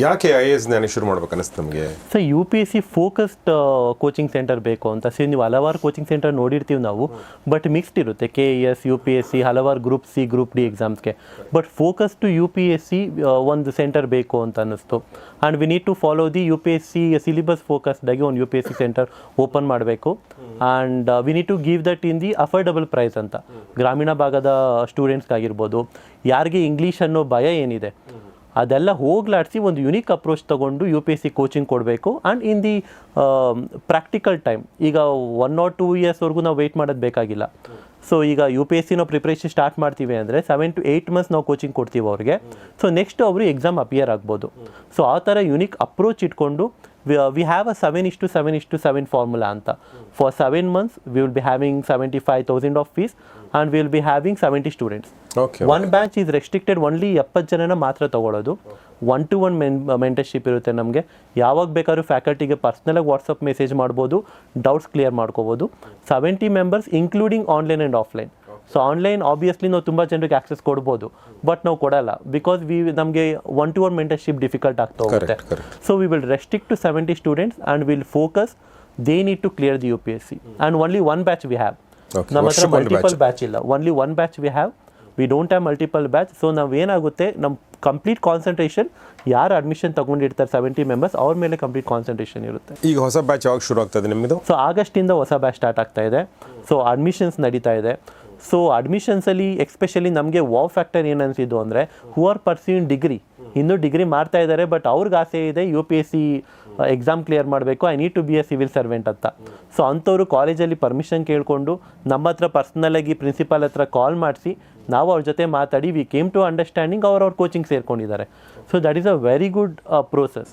ಯಾಕೆ I S ಜ್ಞಾನ ಶುರು ಮಾಡ್ಬೇಕು ಅನಿಸ್ತು ನಮಗೆ? Sir U P S C focused coaching centre ಬೇಕು ಅಂತ. ಸರ್, ನೀವು ಹಲವಾರು ಕೋಚಿಂಗ್ ಸೆಂಟರ್ ನೋಡಿರ್ತೀವಿ ನಾವು ಬಟ್ ಮಿಕ್ಸ್ಡ್ ಇರುತ್ತೆ. K E S U P S C ಹಲವಾರು group C group D ಎಕ್ಸಾಮ್ಸ್ಗೆ but focus to U P S C ಒಂದು centre ಬೇಕು ಅಂತ ಅನ್ನಿಸ್ತು. And we need to follow the U P S C syllabus ಫೋಕಸ್ಡಾಗಿ ಒಂದು U P S C centre open ಮಾಡಬೇಕು. And we need to give that in the affordable price ಅಂತ. ಗ್ರಾಮೀಣ ಭಾಗದ ಸ್ಟೂಡೆಂಟ್ಸ್ಗಾಗಿರ್ಬೋದು ಯಾರಿಗೆ ಇಂಗ್ಲೀಷ್ ಅನ್ನೋ ಭಯ ಏನಿದೆ? ಅದೆಲ್ಲ ಹೋಗ್ಲಾಡಿಸಿ ಒಂದು ಯುನೀಕ್ ಅಪ್ರೋಚ್ ತೊಗೊಂಡು U P S C coaching ಕೊಡಬೇಕು. And in the practical time ಈಗ ಒನ್ ಆರ್ ಟೂ ಇಯರ್ಸ್ವರೆಗೂ ನಾವು ವೆಯ್ಟ್ ಮಾಡೋದು ಬೇಕಾಗಿಲ್ಲ. ಸೊ ಈಗ U P S C preparation start ಮಾಡ್ತೀವಿ ಅಂದರೆ ಸೆವೆನ್ ಟು ಏಯ್ಟ್ ಮಂತ್ಸ್ ನಾವು ಕೋಚಿಂಗ್ ಕೊಡ್ತೀವಿ ಅವ್ರಿಗೆ. ಸೊ ನೆಕ್ಸ್ಟ್ ಅವರು ಎಕ್ಸಾಮ್ ಅಪಿಯರ್ ಆಗ್ಬೋದು. ಸೊ ಆ ಥರ ಯುನಿಕ್ ಅಪ್ರೋಚ್ ಇಟ್ಕೊಂಡು ವಿ ಹ್ಯಾವ್ ಅ ಸೆವೆನ್ ಇಷ್ಟು ಸೆವೆನ್ ಇಷ್ಟು ಸೆವೆನ್ ಫಾರ್ಮುಲಾ ಅಂತ for seven months we will be having seventy five thousand of fees and will be having seventy students okay one batch is restricted only ಎಪ್ಪತ್ತು ಜನನ ಮಾತ್ರ ತಗೊಳ್ಳೋದು one to one men mentorship ಇರುತ್ತೆ ನಮಗೆ. ಯಾವಾಗ ಬೇಕಾದ್ರೂ ಫ್ಯಾಕಲ್ಟಿಗೆ ಪರ್ಸ್ನಲಾಗಿ ವಾಟ್ಸಪ್ ಮೆಸೇಜ್ ಮಾಡ್ಬೋದು ಡೌಟ್ಸ್ ಕ್ಲಿಯರ್ ಮಾಡ್ಕೋಬೋದು. Seventy members including online and offline so online obviously ನಾವು ತುಂಬ ಜನರಿಗೆ ಆಕ್ಸೆಸ್ ಕೊಡ್ಬೋದು. ಬಟ್ ನಾವು ಕೊಡಲ್ಲ. ಬಿಕಾಸ್ ವಿ ನಮಗೆ one to one mentorship difficult ಆಗ್ತಾ ಹೋಗುತ್ತೆ. So we will restrict to seventy students and will focus they need to clear the U P S C and only one batch we have ನಮ್ಮ ಹತ್ರ multiple batch ಇಲ್ಲ only one batch we have we don't have multiple batch so ನಾವು ಏನಾಗುತ್ತೆ ನಮ್ಮ complete concentration ಯಾರು admission ತಗೊಂಡಿರ್ತಾರೆ seventy members ಅವ್ರ ಮೇಲೆ ಕಂಪ್ಲೀಟ್ ಕಾನ್ಸಂಟ್ರೇಷನ್ ಇರುತ್ತೆ ಈಗ ಹೊಸ ಬ್ಯಾಚ್ ಯಾವಾಗ ಶುರು ಆಗ್ತದೆ ನಿಮ್ಮದು? ಸೊ ಆಗಸ್ಟಿಂದ ಹೊಸ ಬ್ಯಾಚ್ ಸ್ಟಾರ್ಟ್ ಆಗ್ತಾ ಇದೆ. ಸೊ ಅಡ್ಮಿಷನ್ಸ್ ನಡೀತಾ ಇದೆ. ಸೊ ಅಡ್ಮಿಷನ್ಸಲ್ಲಿ ಎಕ್ಸ್ಪೆಷಲಿ ನಮಗೆ ವಾ ಫ್ಯಾಕ್ಟರ್ ಏನು ಅನಿಸಿದ್ದು ಅಂದರೆ ಹೂ ಆರ್ ಪರ್ಸ್ಯೂನ್ ಡಿಗ್ರಿ ಇನ್ನೂ ಡಿಗ್ರಿ ಮಾಡ್ತಾ ಇದ್ದಾರೆ ಬಟ್ ಅವ್ರಿಗೆ ಆಸೆ ಇದೆ U P S C exam clear ಮಾಡಬೇಕು. I need to be a civil servant ಅಂತ. ಸೊ ಅಂಥವ್ರು ಕಾಲೇಜಲ್ಲಿ ಪರ್ಮಿಷನ್ ಕೇಳಿಕೊಂಡು ನಮ್ಮ ಹತ್ರ ಪರ್ಸ್ನಲಾಗಿ ಪ್ರಿನ್ಸಿಪಾಲ್ ಹತ್ರ ಕಾಲ್ ಮಾಡಿಸಿ, ನಾವು ಅವ್ರ ಜೊತೆ ಮಾತಾಡಿ ವಿ ಕೇಮ್ ಟು ಅಂಡರ್ಸ್ಟ್ಯಾಂಡಿಂಗ್ ಅವ್ರ ಅವ್ರ coaching ಸೇರ್ಕೊಂಡಿದ್ದಾರೆ. So that is a very good process